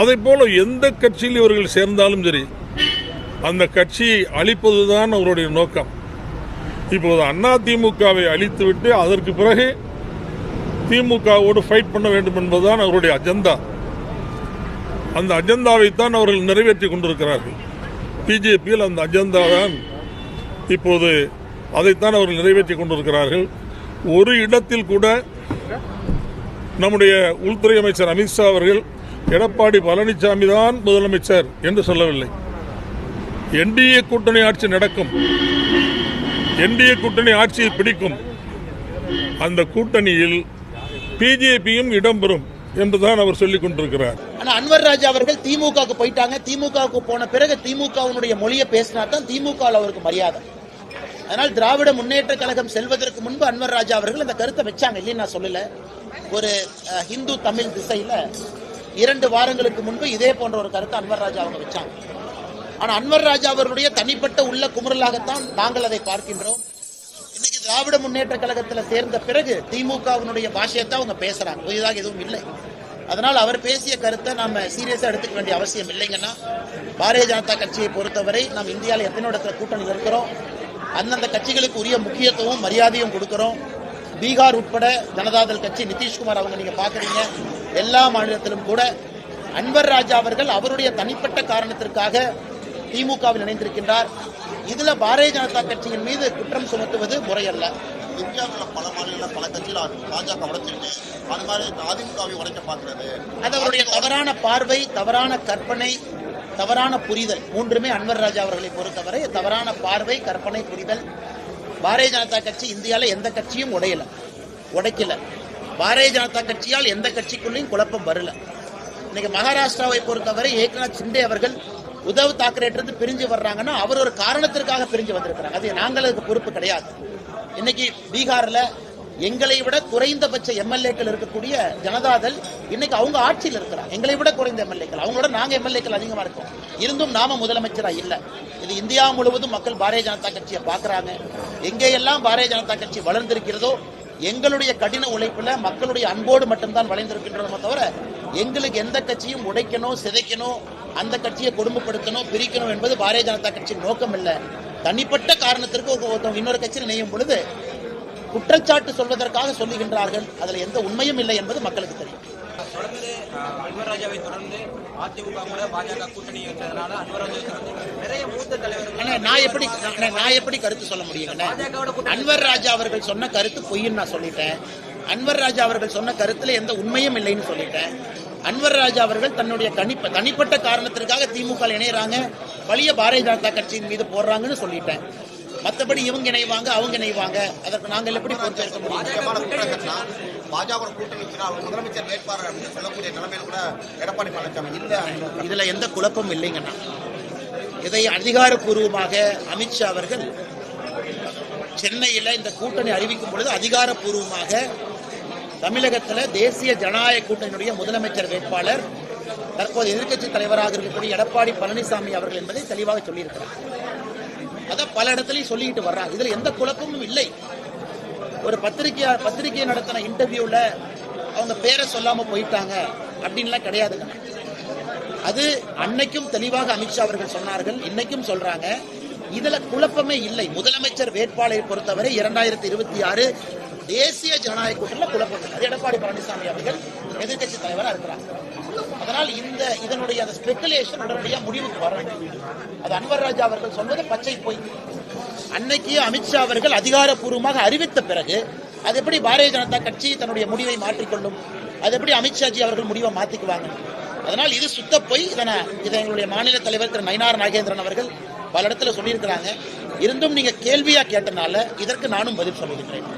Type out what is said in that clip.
அதே போல எந்த கட்சியில் இவர்கள் சேர்ந்தாலும் சரி அந்த கட்சியை அழிப்பதுதான் அவருடைய நோக்கம். இப்போது அண்ணா திமுகவை அழித்துவிட்டு அதற்கு பிறகு திமுகவோடு ஃபைட் பண்ண வேண்டும் என்பதுதான் அவருடைய அஜெண்டா அந்த அஜெண்டாவைத்தான் அவர்கள் நிறைவேற்றி கொண்டிருக்கிறார்கள். பிஜேபியில் அந்த அஜெண்டா தான் இப்போது அதைத்தான் அவர்கள் நிறைவேற்றி கொண்டிருக்கிறார்கள். ஒரு இடத்தில் கூட நம்முடைய உள்துறை அமைச்சர் அமித்ஷா அவர்கள் எடப்பாடி பழனிசாமி தான் முதலமைச்சர் என்று சொல்லவில்லை. என்டிஏ கூட்டணி ஆட்சி நடக்கும். என்டிஏ கூட்டணி ஆட்சியை பிடிக்கும். அந்த கூட்டணியில் பிஜேபியும் இடம்பெறும் என்றுதான் அவர் சொல்லிக் கொண்டிருக்கிறார். ஆனா அன்வர் ராஜா அவர்கள் திமுகவுக்கு போயிட்டாங்க. திமுகவுக்கு போன பிறகு திமுகவினுடைய மொழியை பேசினா தான் திமுக அவருக்கு மரியாதை. அதனால் திராவிட முன்னேற்ற கழகம் செல்வதற்கு முன்பு அன்வர் ராஜா அவர்கள் அந்த கருத்தை வச்சாங்க இல்லைன்னு நான் சொல்லல. ஒரு ஹிந்து தமிழ் திசையில இரண்டு வாரங்களுக்கு முன்பு இதே போன்ற ஒரு கருத்தை அன்வர் ராஜா அவங்க வச்சாங்க. ஆனா அன்வர் ராஜா அவர்களுடைய தனிப்பட்ட உள்ள குமுறலாகத்தான் நாங்கள் அதை பார்க்கின்றோம். இன்னைக்கு திராவிட முன்னேற்ற கழகத்துல சேர்ந்த பிறகு திமுகவினுடைய பாஷையத்தை அவங்க பேசுறாங்க. புதிதாக எதுவும் இல்லை. அதனால் அவர் பேசிய கருத்தை நாம சீரியஸா எடுத்துக்க வேண்டிய அவசியம் இல்லைங்கன்னா பாரதிய ஜனதா கட்சியை பொறுத்தவரை நாம் இந்தியாவில் எத்தனை இடத்துல கூட்டணி இருக்கிறோம்? அந்தந்த கட்சிகளுக்கு உரிய முக்கியத்துவம் மரியாதையும் கொடுக்கிறோம். பீகார் உட்பட ஜனதாதள் கட்சி நிதிஷ்குமார் அவங்க நீங்க பாக்குறீங்க எல்லா மாநிலத்திலும் கூட அன்வர் ராஜா அவர்கள் அவருடைய தனிப்பட்ட காரணத்திற்காக திமுகவில் இணைந்திருக்கின்றார். இதுல பாரதிய ஜனதா கட்சியின் மீது குற்றம் சுமத்துவது முறையல்ல. இந்தியாவில் பல மாநில பல கட்சிகள் பாஜக உடைச்சிருக்கு அது மாதிரி அதிமுகவை உடைக்க பார்க்கிறது. அது அவருடைய தவறான பார்வை தவறான கற்பனை தவறான புரிதல் மூன்றுமே அன்வர் ராஜா அவர்களை பொறுத்தவரை தவறான பார்வை கற்பனை புரிதல். பாரதிய ஜனதா கட்சி இந்தியாவில் எந்த கட்சியும் உடையல உடைக்கல. பாரதிய ஜனதா கட்சியால் எந்த கட்சிக்குள்ளேயும் குழப்பம் வரல. இன்னைக்கு மகாராஷ்டிராவை பொறுத்தவரை ஏக்நாத் சிண்டே அவர்கள் உத்தவ் தாக்கரேட்டிருந்து பிரிஞ்சு வர்றாங்கன்னா அவர் ஒரு காரணத்திற்காக பிரிஞ்சு வந்திருக்கிறாங்க அது நாங்கள் அதுக்கு பொறுப்பு கிடையாது. இன்னைக்கு பீகார்ல எங்களை விட குறைந்தபட்ச எம்எல்ஏக்கள் இருக்கக்கூடிய ஜனதாதள் இன்னைக்கு அவங்க ஆட்சியில் இருக்கிறாங்க. எங்களை விட குறைந்த எம்எல்ஏக்கள். அவங்களோட நாங்க எம்எல்ஏக்கள் அதிகமா இருக்கோம். இருந்தும் நாம முதலமைச்சரா இல்ல. இது இந்தியா முழுவதும் மக்கள் பாரதிய ஜனதா கட்சியை பார்க்குறாங்க. எங்கேயெல்லாம் பாரதிய ஜனதா கட்சி வளர்ந்திருக்கிறதோ எங்களுடைய கடின உழைப்புல மக்களுடைய அன்போடு மட்டும்தான் வளைந்திருக்கின்றோமே தவிர எங்களுக்கு எந்த கட்சியும் உடைக்கணும் சிதைக்கணும் அந்த கட்சியை கொடுமைப்படுத்தணும் பிரிக்கணும் என்பது பாரதிய ஜனதா கட்சியின் நோக்கம் இல்ல தனிப்பட்ட காரணத்திற்கு ஒருத்தவங்க இன்னொரு கட்சியில் இணையும் பொழுது குற்றச்சாட்டு சொல்வதற்காக சொல்லுகின்றார்கள். அதுல எந்த உண்மையும் இல்லை என்பது மக்களுக்கு தெரியும். தொடர்ந்து அஹ், அன்வர் ராஜாவை தொடர்ந்து அதிமுக கூட பாஜக கூட்டணி வச்சதுனால அன்வர் ராஜாவை தொடர்ந்து நிறைய மூத்த தலைவர்கள் நான் எப்படி நான் எப்படி கருத்து சொல்ல முடியுங்கண்ணே அன்வர் ராஜா அவர்கள் சொன்ன கருத்து பொய்ன்னு நான் சொல்லிட்டேன். அன்வர் ராஜா அவர்கள் சொன்ன கருத்துல எந்த உண்மையும் இல்லைன்னு சொல்லிட்டேன். அன்வர் ராஜா அவர்கள் தன்னுடைய தனிப்ப தனிப்பட்ட காரணத்திற்காக திமுக இணையறாங்க. வழிய பாரதிய ஜனதா கட்சியின் மீது போடுறாங்கன்னு சொல்லிட்டேன். மத்தபடி இவங்க இணைவாங்க அவங்க இணைவாங்க. அதற்கு நாங்கள் எப்படி பொறுப்பேற்க முடியும்? முக்கியமான குற்றச்சாட்டுனா பாஜக கூட்டணி முதலமைச்சர் வேட்பாளர் அப்படின்னு சொல்லக்கூடிய நிலைமையில கூட எடப்பாடி பழனிசாமி இல்ல. இதுல எந்த குழப்பமும் இல்லைங்கண்ணா. இதை அதிகாரப்பூர்வமாக அமித்ஷா அவர்கள் சென்னையில இந்த கூட்டணி அறிவிக்கும் பொழுது அதிகாரப்பூர்வமாக தமிழகத்துல தேசிய ஜனநாயக கூட்டணியுடைய முதலமைச்சர் வேட்பாளர் தற்போது எதிர்க்கட்சி தலைவராக இருக்கக்கூடிய எடப்பாடி பழனிசாமி அவர்கள் என்பதை தெளிவாக சொல்லியிருக்கிறார். அதான் பல இடத்துலயும் சொல்லிக்கிட்டு வர்றாங்க. இதுல எந்த குழப்பமும் இல்லை. ஒரு பத்திரிகையா பத்திரிகை நடத்தின இன்டர்வியூல அவங்க பேரை சொல்லாம போயிட்டாங்க அப்படின்லாம் கிடையாதுங்க அது அன்னைக்கும் தெளிவாக அமித்ஷா அவர்கள் சொன்னார்கள். இன்னைக்கும் சொல்றாங்க. இதுல குழப்பமே இல்லை. முதலமைச்சர் வேட்பாளரை பொறுத்தவரை இரண்டாயிரத்தி இருபத்தி ஆறு தேசிய ஜனநாயக கூட்டத்தில் குழப்பம் அது எடப்பாடி பழனிசாமி அவர்கள் எதிர்க்கட்சி தலைவரா இருக்கிறாங்க அதனால் இந்த இதனுடைய அந்த ஸ்பெகுலேஷன் உடனடியாக முடிவுக்கு வர அது அன்வர் ராஜா அவர்கள் சொல்வது பச்சை பொய். அன்னைக்கு அமித்ஷா அவர்கள் அதிகாரப்பூர்வமாக அறிவித்த பிறகு அது எப்படி பாரதிய ஜனதா கட்சி தன்னுடைய முடிவை மாற்றிக்கொள்ளும்? அது எப்படி அமித்ஷாஜி அவர்கள் முடிவை மாத்திக்குவாங்க? அதனால் இது சுத்த பொய். இதனை இதை எங்களுடைய மாநில தலைவர் திரு நயினார் நாகேந்திரன் அவர்கள் பல இடத்துல சொல்லியிருக்கிறாங்க. இருந்தும் நீங்க கேள்வியா கேட்டனால இதற்கு நானும் பதில் சொல்லியிருக்கிறேன்.